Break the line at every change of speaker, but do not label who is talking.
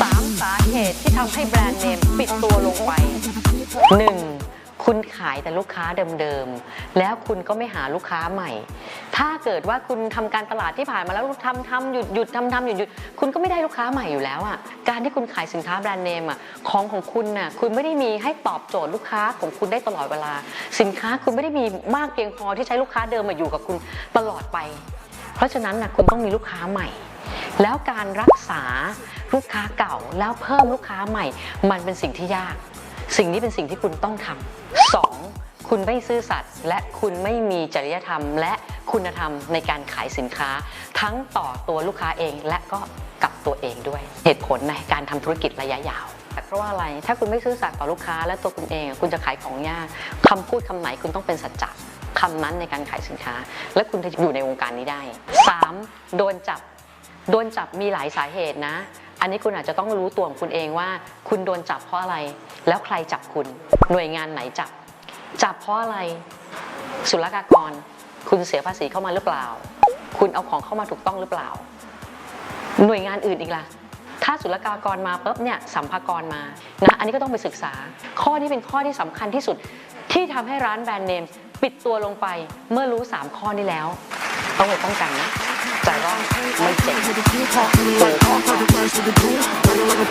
สามสาเหตุที่ทำให้แบรนด์เนมปิดตัวลงไป 1. คุณขายแต่ลูกค้าเดิมๆ แล้วคุณก็ไม่หาลูกค้าใหม่ ถ้าเกิดว่าคุณทำการตลาดที่ผ่านมาแล้วทำทำหยุดหยุดทำทำหยุดหยุดคุณก็ไม่ได้ลูกค้าใหม่อยู่แล้วอะการที่คุณขายสินค้าแบรนด์เนมอะของของคุณน่ะคุณไม่ได้มีให้ตอบโจทย์ลูกค้าของคุณได้ตลอดเวลา สินค้าคุณไม่ได้มีมากเพียงพอที่ใช้ลูกค้าเดิมมาอยู่กับคุณตลอดไป เพราะฉะนั้นนะคุณต้องมีลูกค้าใหม่ แล้วการรักษาลูกค้าเก่าแล้วเพิ่มลูกค้าใหม่ มันเป็นสิ่งที่ยาก สิ่งนี้เป็นสิ่งที่คุณต้องทำสองคุณไม่ซื่อสัตย์และคุณไม่มีจริยธรรม และคุณธรรมในการขายสินค้า ทั้งต่อตัวลูกค้าเองและก็กับตัวเองด้วย เหตุผลในการทำธุรกิจระยะยาวเพราะว่าอะไร ถ้าคุณไม่ซื่อสัตย์ต่อลูกค้า และตัวคุณเอง คุณจะขายของยากคำพูดคำไหนคุณต้องเป็นสัจจะคำนั้นในการขายสินค้า และคุณจะอยู่ในวงการนี้ได้ 3. โดนจับ โดนจับมีหลายสาเหตุนะ อันนี้คุณอาจจะต้องรู้ตัวของคุณเองว่า คุณโดนจับเพราะอะไร แล้วใครจับคุณ หน่วยงานไหนจับ จับเพราะอะไร ศุลกากร คุณเสียภาษีเข้ามาหรือเปล่า คุณเอาของเข้ามาถูกต้องหรือเปล่า หน่วยงานอื่นอีกล่ะถ้าศุลกากรมาปุ๊บเนี่ยสัมภากรมานะอันนี้ก็ต้องไปศึกษา ข้อนี้เป็นข้อที่สำคัญที่สุดที่ทำให้ร้านแบรนด์เนมปิดตัวลงไปเมื่อรู้ 3 ข้อนี้แล้ว ต้องไปป้องกันนะ จะรอดไม่เจ็บเจอข้อ